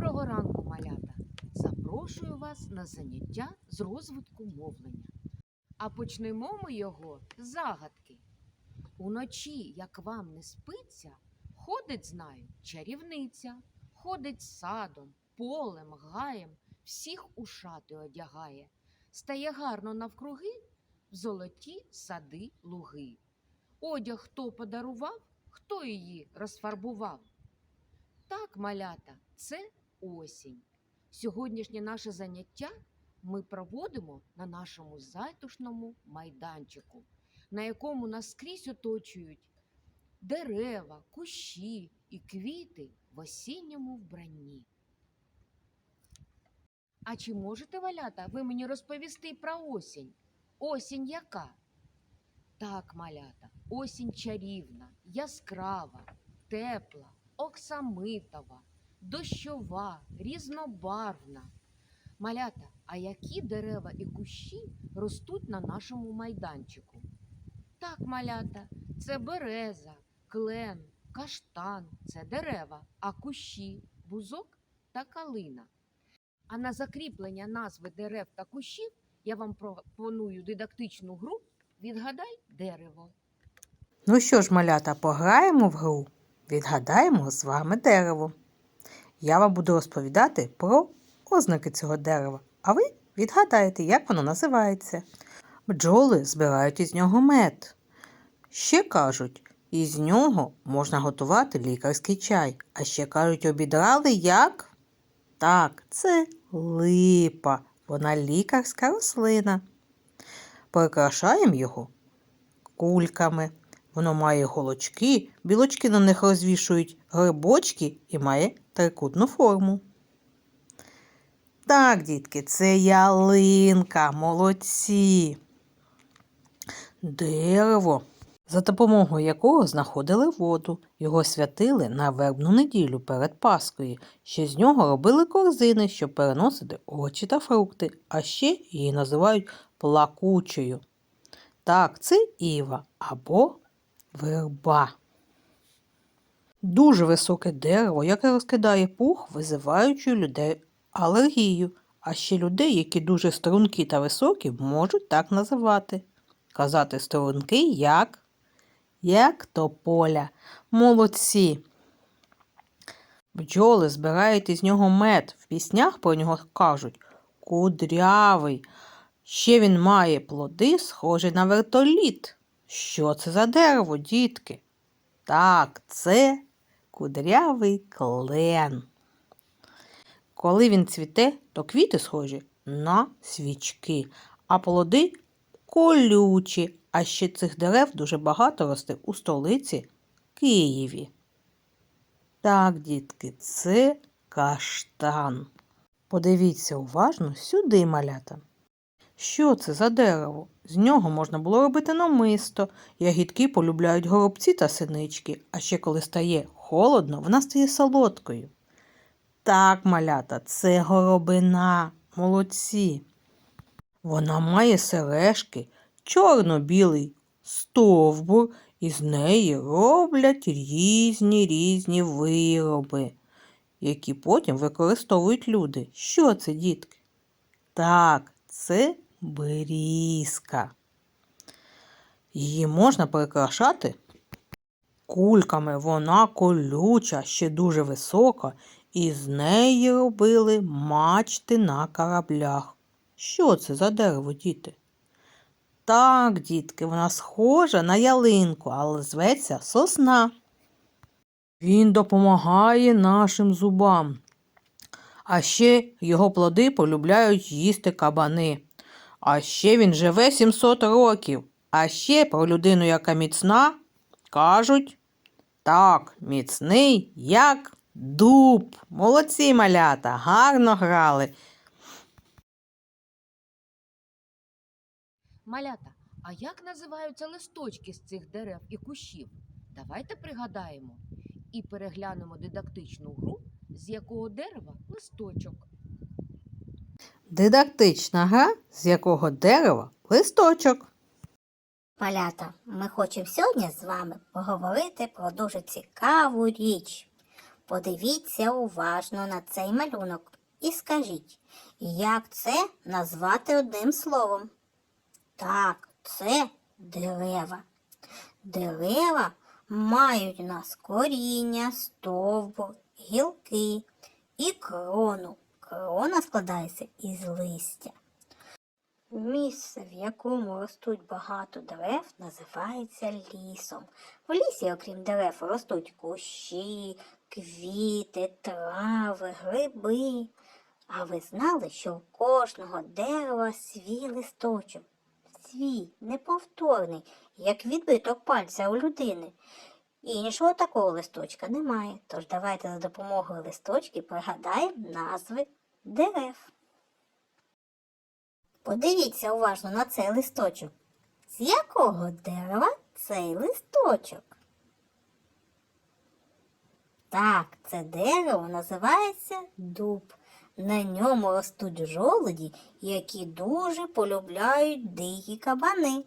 Доброго ранку, малята! Запрошую вас на заняття з розвитку мовлення. А почнемо ми його з загадки. Уночі, як вам не спиться, ходить, знаю, чарівниця, ходить садом, полем, гаєм, всіх у шати одягає, стає гарно навкруги в золоті сади луги. Одяг хто подарував, хто її розфарбував. Так, малята, це осінь. Сьогоднішнє наше заняття ми проводимо на нашому затишному майданчику, на якому нас скрізь оточують дерева, кущі і квіти в осінньому вбранні. А чи можете, валята, ви мені розповісти про осінь? Осінь яка? Так, малята, осінь чарівна, яскрава, тепла, оксамитова, дощова, різнобарвна. Малята, а які дерева і кущі ростуть на нашому майданчику? Так, малята, це береза, клен, каштан це дерева, а кущі, бузок та калина. А на закріплення назви дерев та кущів я вам пропоную дидактичну гру Відгадай дерево. Ну що ж, малята, пограємо в гру. Відгадаємо з вами дерево. Я вам буду розповідати про ознаки цього дерева, а ви відгадаєте, як воно називається. Бджоли збирають із нього мед. Ще кажуть, із нього можна готувати лікарський чай. А ще кажуть, обідрали як? Так, це липа. Вона лікарська рослина. Прикрашаємо його кульками. Воно має голочки, білочки на них розвішують грибочки і має трикутну форму. Так, дітки, це ялинка, молодці. Дерево, за допомогою якого знаходили воду. Його святили на вербну неділю перед Паскою. Ще з нього робили корзини, щоб переносити овочі та фрукти, а ще її називають плакучою. Так, це іва або верба. Дуже високе дерево, яке розкидає пух, визиваючи у людей алергію. А ще людей, які дуже стрункі та високі, можуть так називати. Казати струнки як? Як тополя. Молодці. Бджоли збирають із нього мед. В піснях про нього кажуть кудрявий. Ще він має плоди, схожі на вертоліт. Що це за дерево, дітки? Так, це кудрявий клен. Коли він цвіте, то квіти схожі на свічки, а плоди колючі. А ще цих дерев дуже багато росте у столиці Києві. Так, дітки, це каштан. Подивіться уважно сюди, малята. Що це за дерево? З нього можна було робити намисто. Ягідки полюбляють горобці та синички, а ще коли стає холодно, вона стає солодкою. Так, малята, це горобина. Молодці. Вона має сережки, чорно-білий стовбур, і з неї роблять різні різні вироби, які потім використовують люди. Що це, дітки? Так, це берізка. Її можна прикрашати кульками. Вона колюча, ще дуже висока, і з неї робили мачти на кораблях. Що це за дерево, діти? Так, дітки, вона схожа на ялинку, але зветься сосна. Він допомагає нашим зубам. А ще його плоди полюбляють їсти кабани. А ще він живе 700 років. А ще про людину, яка міцна, кажуть так, міцний, як дуб. Молодці малята, гарно грали. Малята, а як називаються листочки з цих дерев і кущів? Давайте пригадаємо і переглянемо дидактичну гру, з якого дерева листочок. Дидактична гра, з якого дерева листочок. Малята, ми хочемо сьогодні з вами поговорити про дуже цікаву річ, Подивіться уважно на цей малюнок і скажіть, як це назвати одним словом? Так, це дерева. Дерева мають у нас коріння, стовбур, гілки і крону. Крона складається із листя. Місце, в якому ростуть багато дерев, називається лісом. В лісі, окрім дерев, ростуть кущі, квіти, трави, гриби. А ви знали, що у кожного дерева свій листочок? Свій, неповторний, як відбиток пальця у людини. Іншого такого листочка немає. Тож давайте за допомогою листочки пригадаємо назви дерев. Подивіться уважно на цей листочок. З якого дерева цей листочок? Так, це дерево називається дуб. На ньому ростуть жолуді, які дуже полюбляють дикі кабани.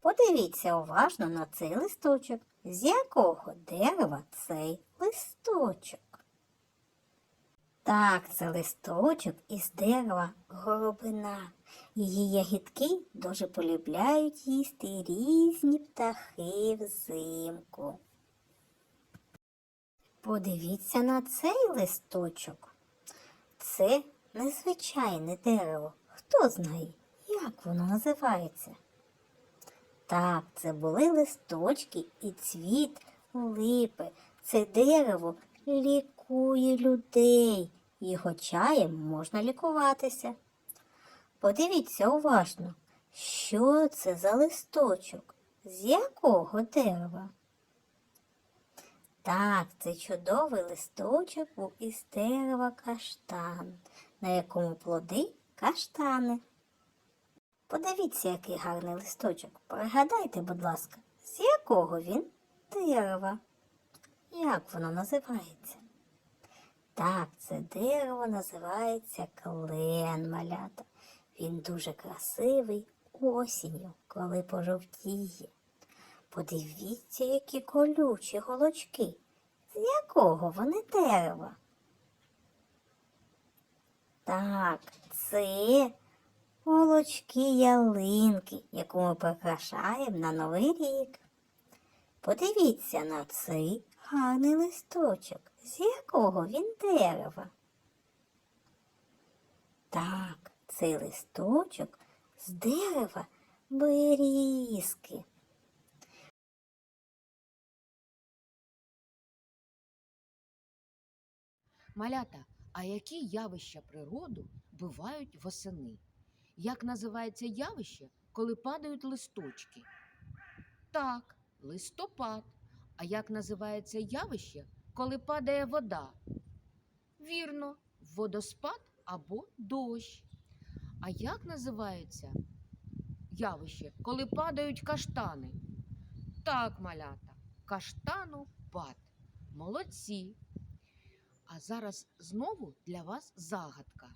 Подивіться уважно на цей листочок. З якого дерева цей листочок? Так, це листочок із дерева горобина. Її ягідки дуже полюбляють їсти різні птахи взимку. Подивіться на цей листочок. Це незвичайне дерево. Хто знає, як воно називається? Так, це були листочки і цвіт липи. Це дерево лікує людей. Його чаєм можна лікуватися. Подивіться уважно, що це за листочок, з якого дерева? Так, це чудовий листочок був із дерева каштан, на якому плоди каштани. Подивіться, який гарний листочок. Пригадайте, будь ласка, з якого він дерева? Як воно називається? Так, це дерево називається клен малята. Він дуже красивий осінню, коли пожовтіє. Подивіться, які колючі голочки. З якого вони дерева? Так, це голочки ялинки, яку ми прикрашаємо на Новий рік. Подивіться на цей гарний листочок, з якого він дерева. Так, цей листочок з дерева берізки. Малята, а які явища природу бувають восени? Як називається явище, коли падають листочки? Так, листопад. А як називається явище, коли падає вода? Вірно, водоспад або дощ. А як називається явище, коли падають каштани? Так, малята, каштанопад. Молодці. А зараз знову для вас загадка.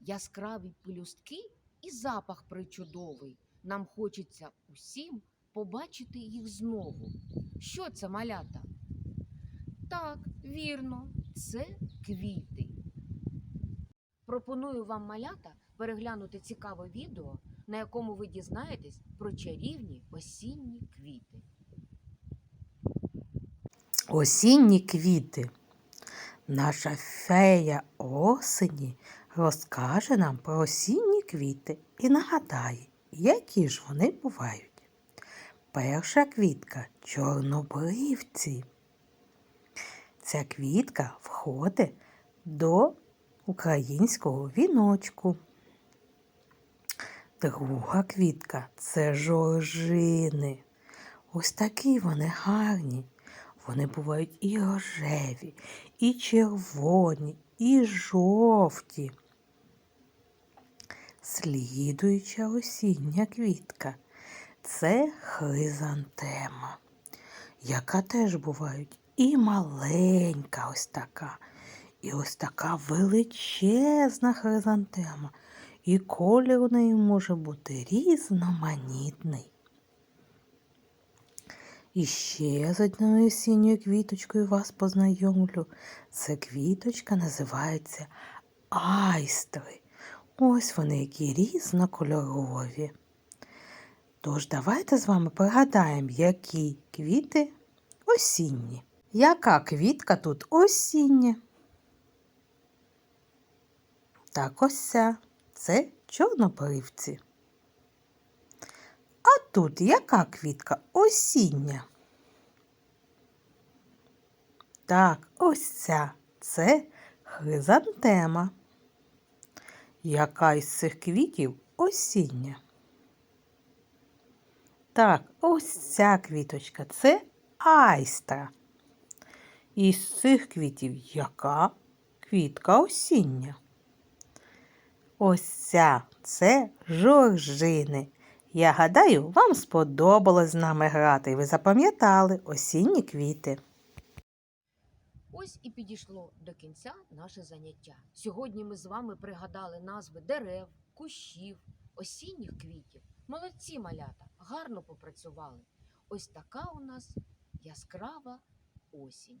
Яскраві пелюстки і запах причудовий. Нам хочеться усім побачити їх знову. Що це малята? Так, вірно, це квіти. Пропоную вам малята переглянути цікаве відео, на якому ви дізнаєтесь про чарівні осінні квіти. Осінні квіти. Наша фея осені розкаже нам про осінні квіти і нагадає, які ж вони бувають. Перша квітка чорнобривці. Ця квітка входить до українського віночку. Друга квітка це жоржини. Ось такі вони гарні. Вони бувають і рожеві, і червоні, і жовті. Слідуюча осіння квітка це хризантема, яка теж бувають і маленька ось така, і ось така величезна хризантема, і колір у неї може бути різноманітний. І ще з одною осінньою квіточкою вас познайомлю. Це квіточка називається айстри. Ось вони які різнокольорові. Тож давайте з вами пригадаємо, які квіти осінні. Яка квітка тут осіння? Так ось. Це чорнобривці. А тут яка квітка осіння? Так, ось ця. Це хризантема. Яка із цих квітів осіння? Так, ось ця квіточка це айстра. Із цих квітів яка квітка осіння? Ось ця це жоржини. Я гадаю, вам сподобалось з нами грати, і ви запам'ятали осінні квіти. Ось і підійшло до кінця наше заняття. Сьогодні ми з вами пригадали назви дерев, кущів, осінніх квітів. Молодці малята, гарно попрацювали. Ось така у нас яскрава осінь.